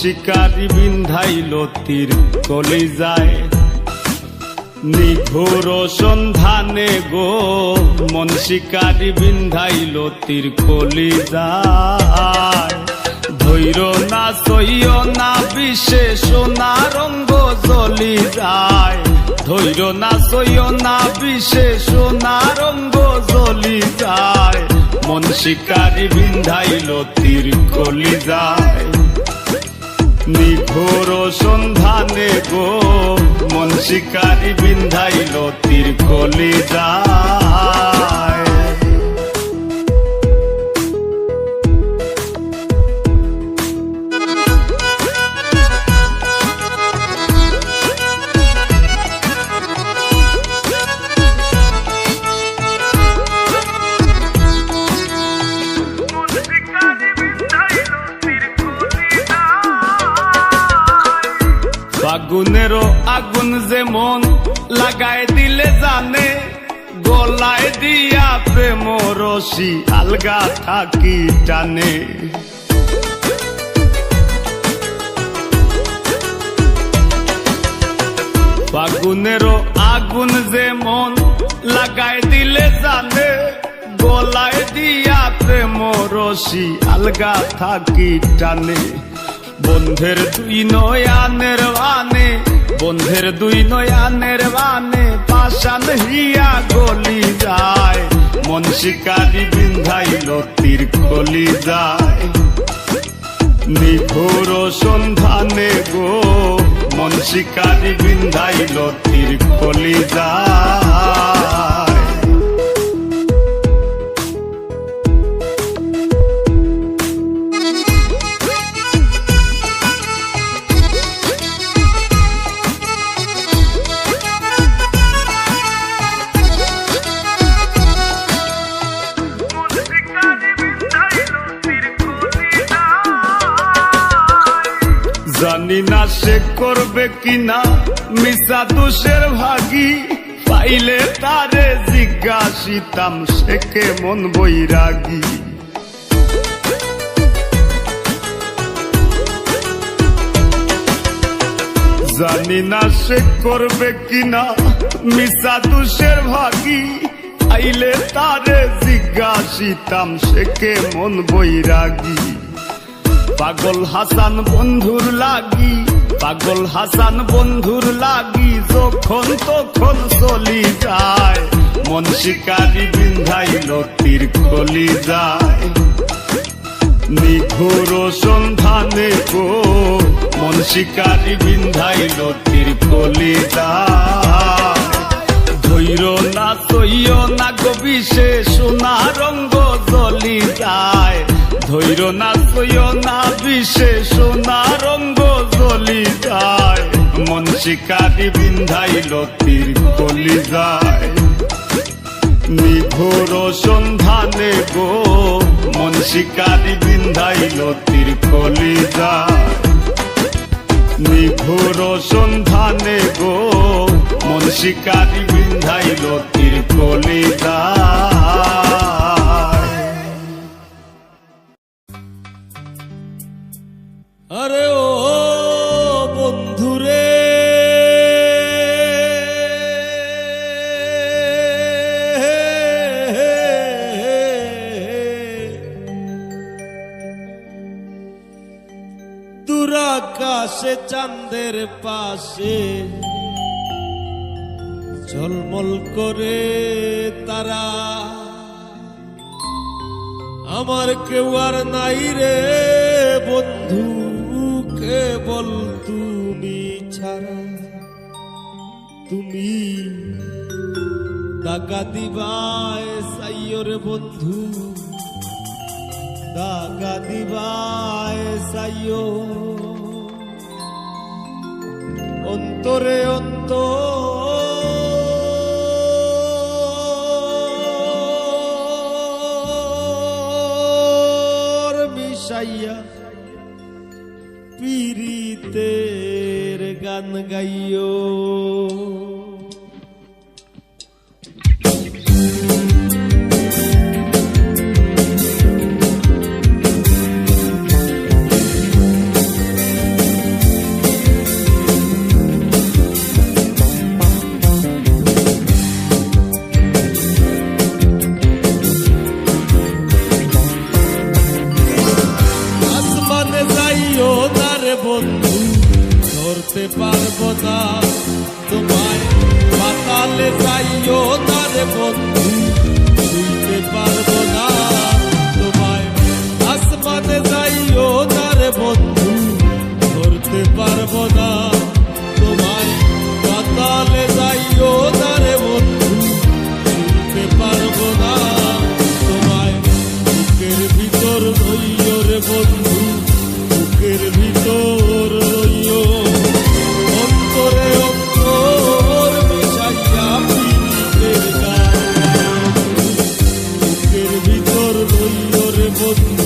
শিকারি বিন্ধাইল তীর কলি যায়। নিঘোর সন্ধানে গো, মন শিকারি বিন্ধাইল তীর কলি যায়। ধৈর না সইয় না বিশেষ না রঙ্গ জ্বলি যায়। ধৈর না সইয় না বিশেষ না রঙ্গ জ্বলি যায়। মন শিকারি বিন্ধাইল তীর কলি যায়। নিঘোর সন্ধানে গো মন শিকারি বিন্ধাইল তীর কলি রশি আলগা থাকি টানে ফাগুনেরও আগুন যেমন লাগাই দিলে জানে, গলায় দিয়া প্রেম রশি আলগা থাকি টানে বন্ধের দুই নয়ানের বানে, বন্ধের দুই নয়ানের বানে পাশান হিয়া গলি যায়। মন শিকারি বিন্ধাইল তীর কলি যায়। নিঘোর সন্ধানে গো মন শিকারি বিন্ধাইল তীর কলি যায়। করবে কিনা? মিশা দোষের ভাগি। পাইলে তারে জিজ্ঞাসিতাম, সে কেমন বৈরাগী? জানি না সে করবে কিনা, মিশা দোষের ভাগি। আইলে তারে জিজ্ঞাসিতাম, সে কেমন বৈরাগী? পাগল হাসান বন্ধুর লাগি, পাগল হাসান বন্ধুর লাগি, যখন তখন চলি যায়। মন শিকারি বিন্ধাইল তীর কলি যায়। নিঘোর সন্ধানে গো, মন শিকারি বিন্ধাইল তীর কলি যায়। ধৈর না তৈয় না গো বিশেষ, না রঙ্গ জ্বলি যায়। ধৈর না তৈয় না বিশেষ, না রঙ্গ জ্বলি যায়। মন শিকারি বিন্ধাইল তীর কলি যায়। নিঘোর সন্ধানে গো, মন শিকারি বিন্ধাইল তীর কলি যায়। নিঘোর সন্ধানে গো মন শিকারি বিন্ধাইল তীর কলিদা আরে আরে দুরাকাশে চাঁদের পাশে। ঝলমল করে তারা। আমার কেউ আর নাই রে বন্ধু, কেবল তুমি ছাড়া। তুমি দাগা দিবায় সাইয় রে বন্ধু, দাগা দিবায় সাইয় অন্তরে অন্ত বিষাইয়া পিরিতের গান গাইও। por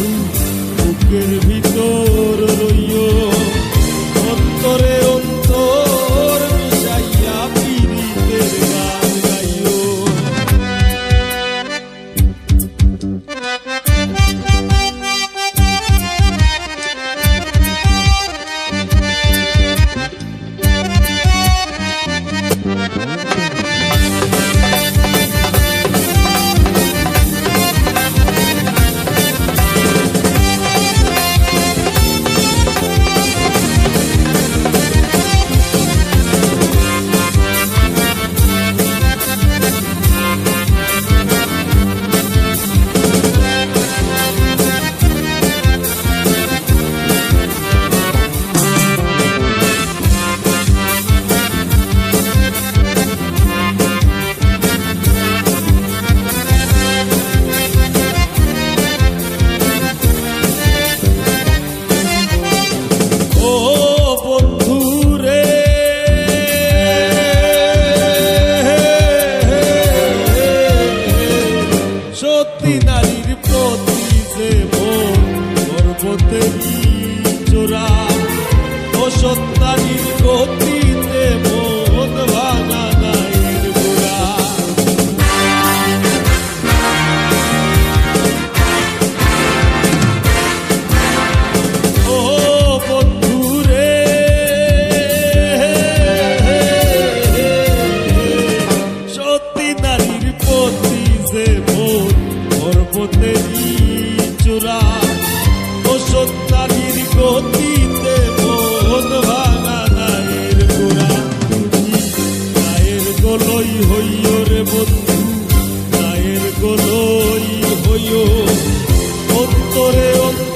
ও সত্যাদির গতিতে বোধ ভাঙা নায়ের গোড়া। নায়ের গোলই হইও রে বন্ধু নায়ের গোলই হইও। অন্তরে অন্তরে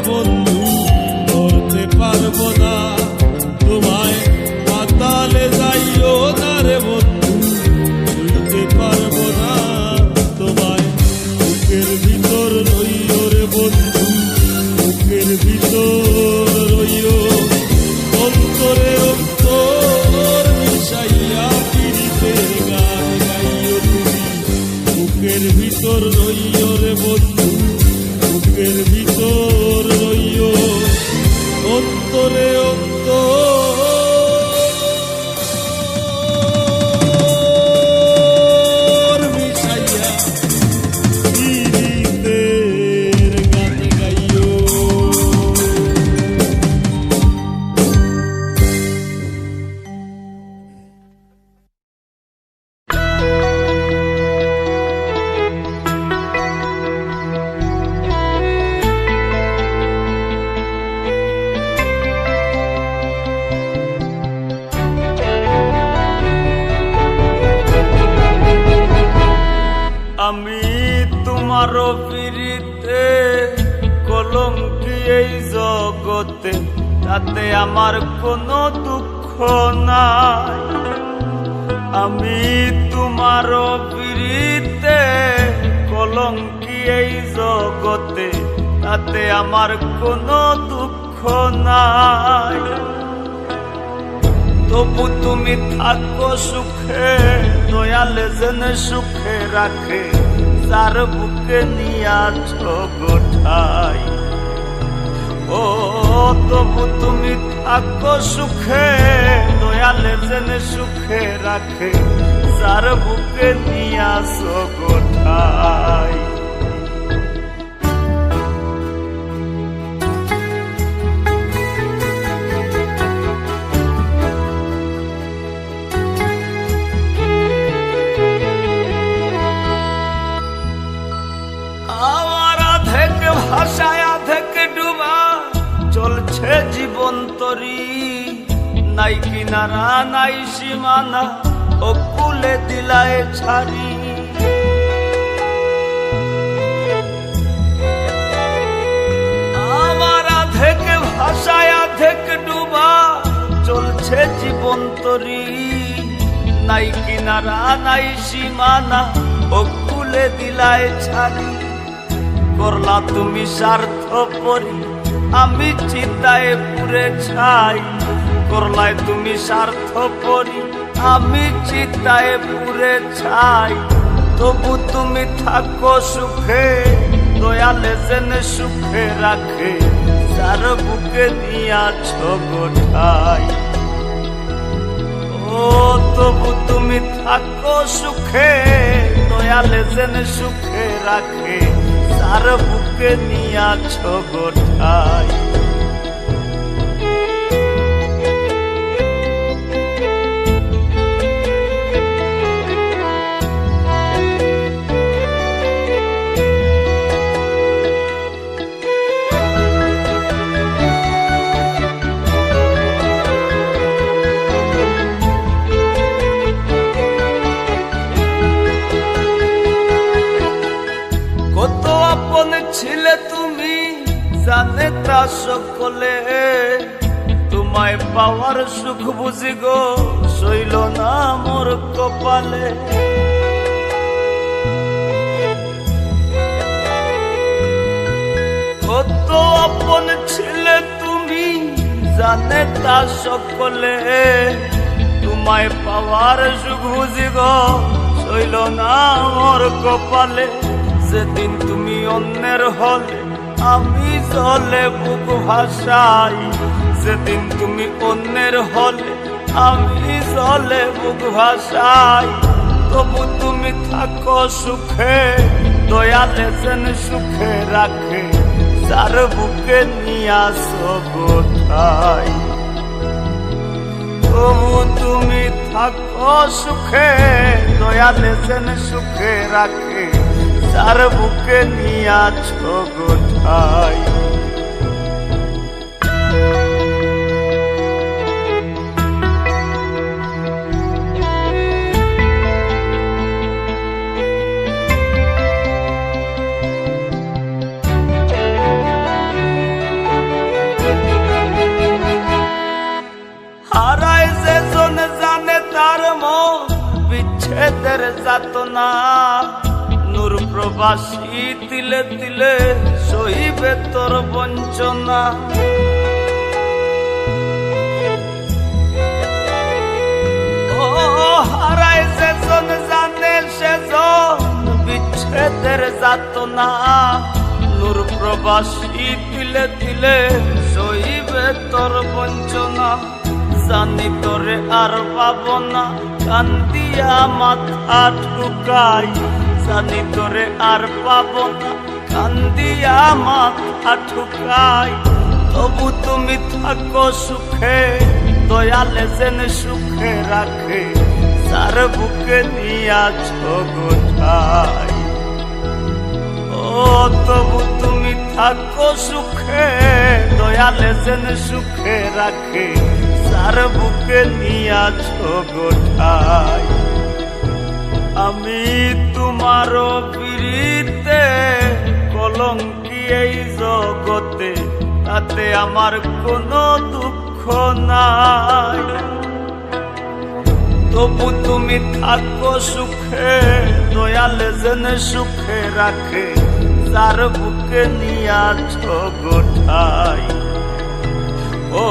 বন্ধু করতে পারব না। আমার কোনো দুঃখ নাই। তবু তুমি থাকো সুখে, দয়ালে যেন সুখে রাখে, যার বুকে নিয়াছ গোঠাই ও, তবু তুমি থাকো সুখে, দয়ালে যেন সুখে রাখে, যার বুকে নিয়াছ গোঠাই জীবন তরি নাই কিনারা, নাই সীমানা ও কুলে দিলায় ছাড়ি। আমার অধেক ভাষায় অধেক ডুবা চলছে জীবন তরি নাই কিনারা, নাই সীমানা ও কুলে দিলায় ছাড়ি। করলা তুমি স্বার্থ পরি আমি চিন্তায় পুরে ছাই করলায় তুমি স্বার্থ পরি আমি চিন্তায় পুরে ছাই, তবু তুমি থাকো সুখে, দয়ালে জেনে সুখে রাখে, যার বুকে নিয়াছ গোঠাই ও, তবু তুমি থাকো সুখে, দয়ালে যেন সুখে রাখে তার বুকে নিয়াছ গোঠাই সকলে, তোমায় পাওয়ার সুখ বুঝি গো শৈল না মোর কপালে। কত আপন ছিলে তুমি, জানে তা সকলে, তোমায় পাওয়ার সুখ বুঝি গো শৈল না মোর কপালে। সেদিন তুমি অন্যের হলে আমি জলে বুক ভাসাই। যেদিন তুমি অন্যের হলে আমি জলে বুক ভাসাই। তবু তুমি থাকো সুখে, দয়ালে যেন সুখে রাখে, যার বুকে নিয়াস গোঠাই তবু তুমি থাকো সুখে, দয়ালে যেন সুখে রাখে, যার বুকে নিয়াছ আয়। হারায় যে জন জানে তার মো বিচ্ছেদের যাতনা। প্রবাসী তিলে তিলে সহিবে তোর বঞ্চনা। হারায় সেজন, জানে সেজন, বিচ্ছেদের যাতনা। নূর প্রবাসী, তিলে তিলে সহিবে তোর বঞ্চনা। জানি তোরে আর পাব না, কান্দিয়া মাথা ঠুকাই জানি তোরে আর পাব কান্দিয়া মাথা ঠুকাই তবু তুমি থাকো সুখে, দয়ালে যেন সুখে রাখে। সার বুকে নিয়াছ গোঠাই ও, তবু তুমি থাকো সুখে, দয়ালে যেন সুখে রাখে। সার বুকে নিয়াছ গোঠাই আমি তোমার বিরিতে কলঙ্কি এই জগতে, তাতে আমার কোনো দুঃখ নাই। তবু তুমি থাকো সুখে, দয়ালে যেন সুখে রাখে, যার বুকে নিয়াছ গোঠাই। ও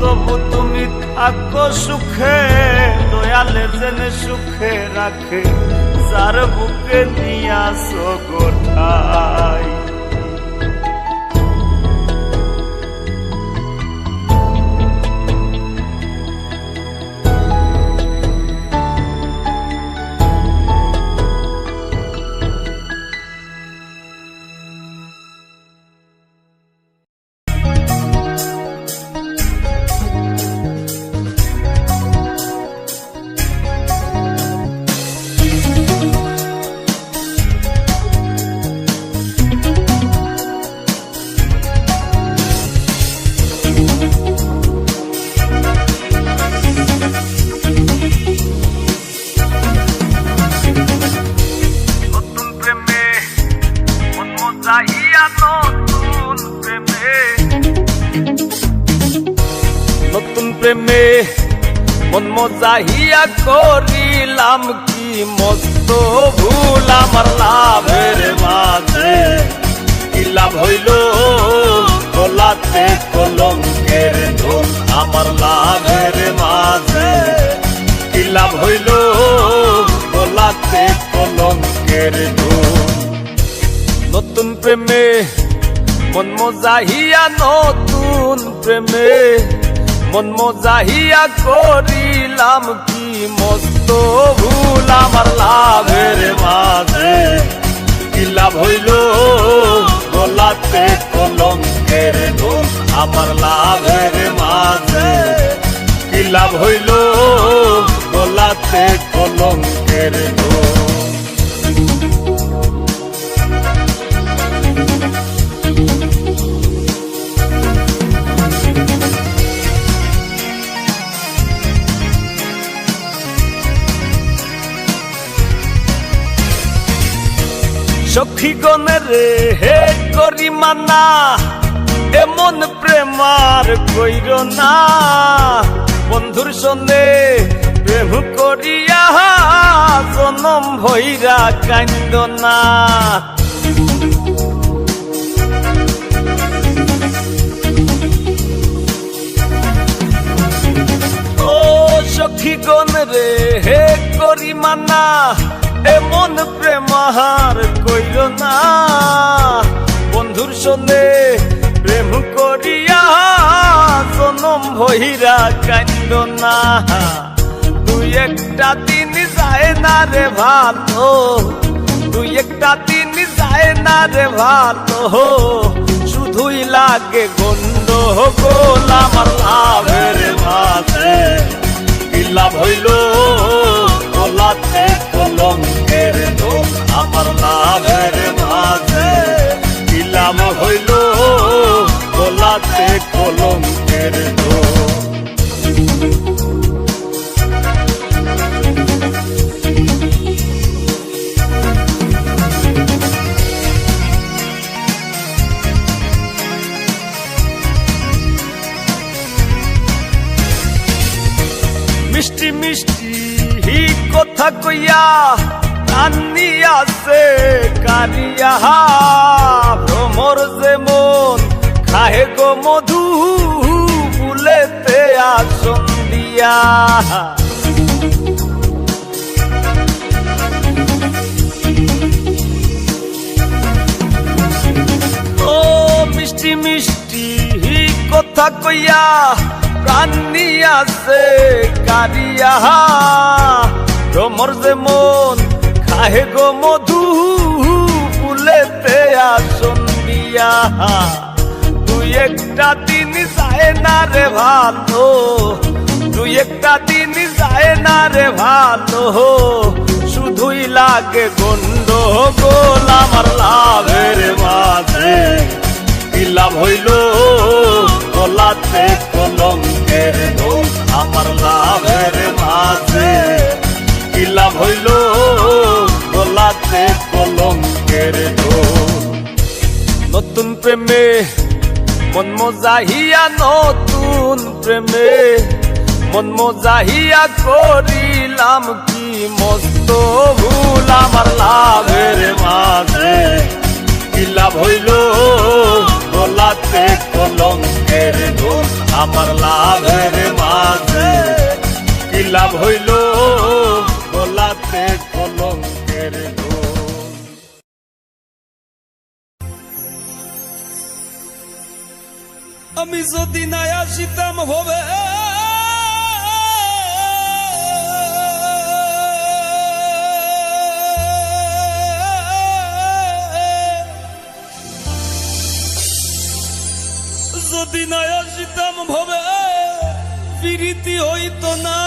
তবু তুমি থাকো সুখে দয়ালে যেন সুখে রাখে যার বুকে নিয়াস গোঠাই মস্ত ভুল আমার লাভের মাঝে। কি লাভ হইল? গলাতে কলঙ্কের ধুল আমার লাভের মাঝে। কি লাভ হইল? গলাতে কলঙ্কের ধুল। নতুন প্রেমে মন মজাহিয়া, নতুন প্রেমে মন মজাহিয়া করিলাম কি মস্ত ভুল আমার লাভের মাঝে। কি লাভ হইল গলাতে কলঙ্কের ধুল আমার লাভের মাঝে। কি লাভ হইল গলাতে কলঙ্কের ধুল সখী গণের হে করি মানা এমন প্রেমার কইর না। বন্ধুর সনে প্রেম করিয়া জনম ভৈরা কান্দ না। ও সখী গণ রে হে করি মানা এমন প্রেমাহার কইল না। বন্ধুর সনে প্রেম করিয়া জনম ভহিরা কান্দ না। দুই একটা দিন যায় না রে ভালো। দুই একটা দিন যায় না রে ভালো। শুধুই লাগে গন্ড গোল আমার লাভের কি লাভ হইল? গলাতে কলঙ্কের লোক আমার লাভের মাঝে। লাভ হইল গলাতে কলঙ্কের দোষ কথা কইয়া কান্নি আছে কারিয়া ভ্রমর যেমন খাহে গো মধু বুলেতে আসন দিয়া। ও মিষ্টি মিষ্টি কথা কইয়া প্রাণী আছে কারিয়া ভ্রমর যেমন খাহে গো মধু ফুলেতে আসন দিয়া দুই একটা দিন যায় না রে ভালো দুই একটা দিন যায় না রে ভালো শুধুই লাগে গন্ড গোল আমার লাভের মাঝে লাভ হইল গলাতে কলঙ্কের আমার লাভের মাঝে কি হইল গলাতে কলঙ্কের নতুন প্রেমে মন মজাহিয়া, নতুন প্রেমে মন মজাহিয়া করিলাম কি মস্ত ভুল আমার লাভের মাঝে। কি লাভ হইল গলাতে কলঙ্কের আমার লাভের মাঝে। কি লাভ হইল আমি যদি নাই আসিতাম হবে যদি নাই আসিতাম ভবে প্রীতি হইতো না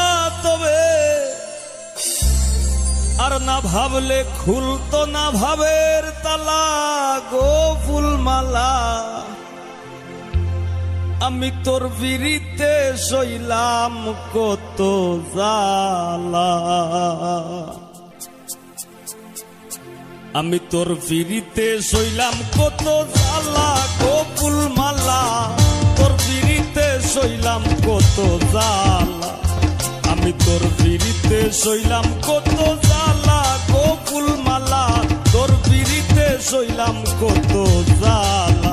আর না ভাবলে খুলতো না ভাবের তালা গো ফুলমালা। আমি তোর বিরিতে সইলাম কত জালা আমি তোর বিরিতে সইলাম কত জালা গোপুল মালা তোর বিরিতে সইলাম কত জালা তোর বিড়িতে সইলাম কত জালা গো মালা তোর বিড়িতে সইলাম কত জালা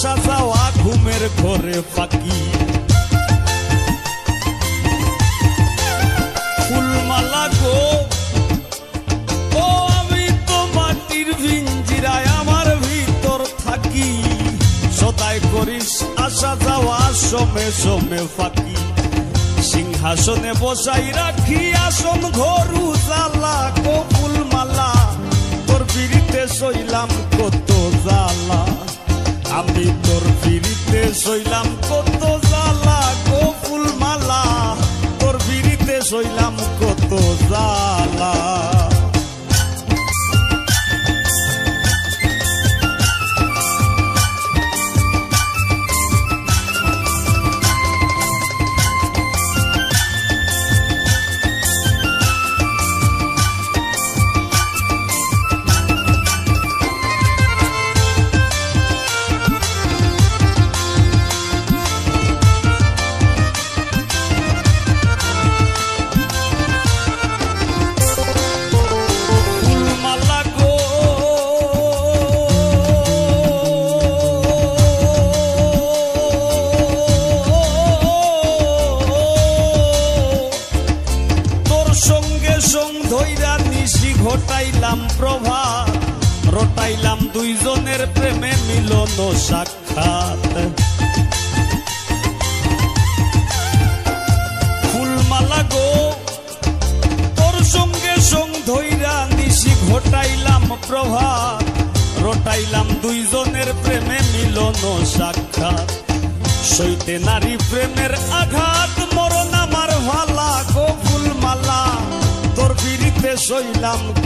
আসা যাওয়া ঘুমের ঘরে ফাঁকি। ফুলমালা গো, ও আমি তো মাটির ভিঞ্জিরায় আমার ভিতর থাকি। সদাই করিস আসা যাওয়া সমে সমে ফাঁকি। সিংহাসনে বসাই রাখি আসন ঘরু জ্বালা কপুল মালা তোর বিড়িতে সইলাম কত জ্বালা। আমি তোর বিড়িতে সইলাম কত জ্বালা গো মালা। তোর বিড়িতে সইলাম কত জ্বালা।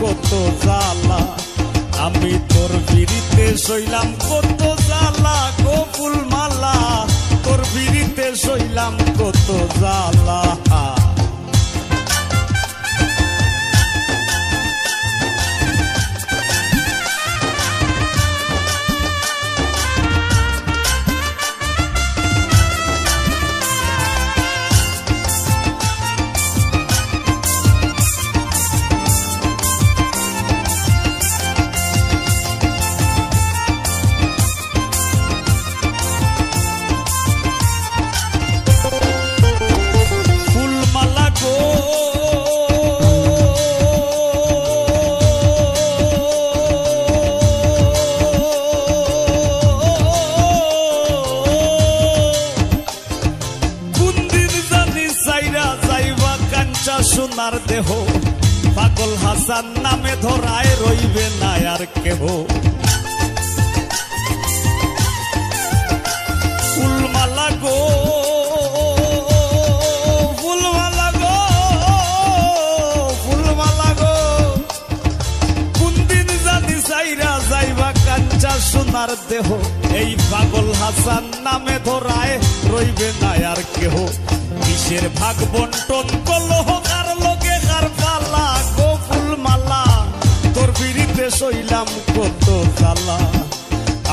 কত জ্বালা। আমি তোর বিড়িতে সইলাম কত জ্বালা কপুল ফুলমালা তোর বিড়িতে সইলাম কত জ্বালা। কাঞ্চা সোনার দেহ। পাগল হাসান নামে ধরায় রইবে না আর কেহ। কোনদিন জানি যাইবা কাঞ্চা সোনার দেহ। এই পাগল হাসান নামে ধরায় রইবে না আর কেহ। কিসের ভাগ বন্টন কলহ কার লোকে কার পালা গো ফুলমালা। তোর বিড়িতে সইলাম কত জ্বালা।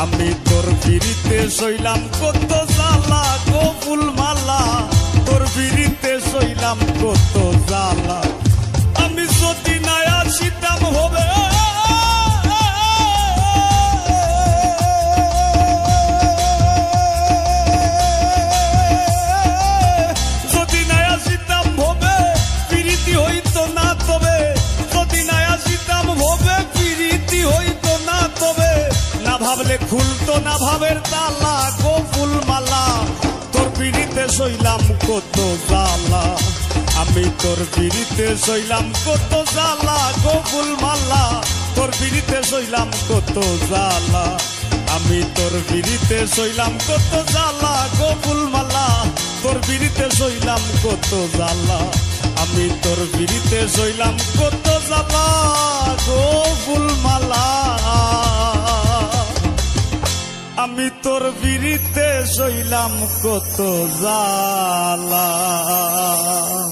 আমি তোর বিড়িতে সইলাম কত জালা গো ফুলমালা। তোর বিড়িতে সইলাম কত জালা আমি যদি নায়া সীতাম হবে সইলাম কত জ্বালা গো ফুলমালা তোর পিড়িতে সইলাম কত জ্বালা। আমি তোর বিড়িতে সইলাম কত জ্বালা গো ফুলমালা তোর বিড়িতে সইলাম কত জ্বালা। আমি তোর বিড়িতে সইলাম কত জ্বালা গো ফুলমালা আমি তোর বিড়িতে সইলাম কত জ্বালা।